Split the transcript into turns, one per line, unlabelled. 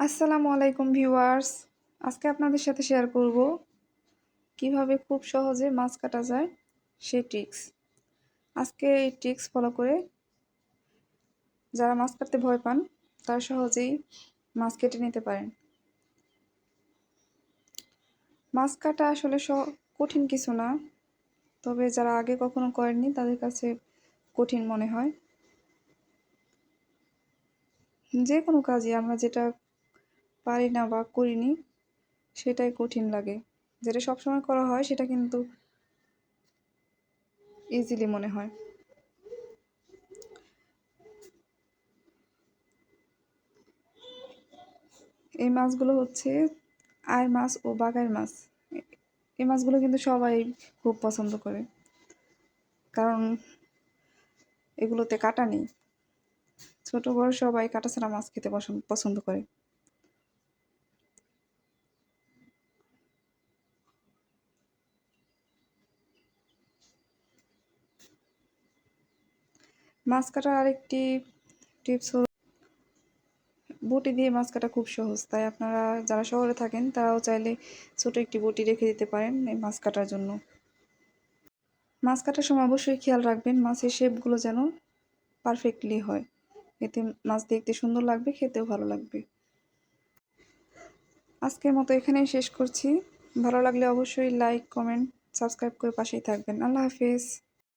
আসসালামু আলাইকুম ভিউয়ার্স। আজকে আপনাদের সাথে শেয়ার করব কীভাবে খুব সহজে মাছ কাটা যায় সেই ট্রিক্স আজকে এই ট্রিক্স ফলো করে যারা মাছ কাটতে ভয় পান, তারা সহজেই মাছ কেটে নিতে পারেন। মাছ কাটা আসলে কঠিন কিছু না, তবে যারা আগে কখনো করেননি, তাদের কাছে কঠিন মনে হয়। যে কোনো কাজই আমরা যেটা পারি না বা করিনি, সেটাই কঠিন লাগে। যেটা সবসময় করা হয়, সেটা কিন্তু ইজিলি মনে হয়। এই মাছগুলো হচ্ছে আয় মাছ ও বাগার মাছ। এই মাছগুলো কিন্তু সবাই খুব পছন্দ করে। কারণ এগুলোতে কাটা নেই। ছোট বড় সবাই কাটা ছাড়া মাছ খেতে পছন্দ করে। মাছ কাটার আরেকটি টিপস হল বটি দিয়ে মাছ কাটা খুব সহজ। তাই আপনারা যারা শহরে থাকেন, তারাও চাইলে ছোট একটি বটি রেখে দিতে পারেন এই মাছ কাটার জন্য। মাছ কাটার সময় অবশ্যই খেয়াল রাখবেন, মাছের শেপগুলো যেন পারফেক্টলি হয়। এতে মাছ দেখতে সুন্দর লাগবে, খেতেও ভালো লাগবে। আজকের মতো এখানেই শেষ করছি। ভালো লাগলে অবশ্যই লাইক, কমেন্ট, সাবস্ক্রাইব করে পাশেই থাকবেন। আল্লাহ হাফিজ।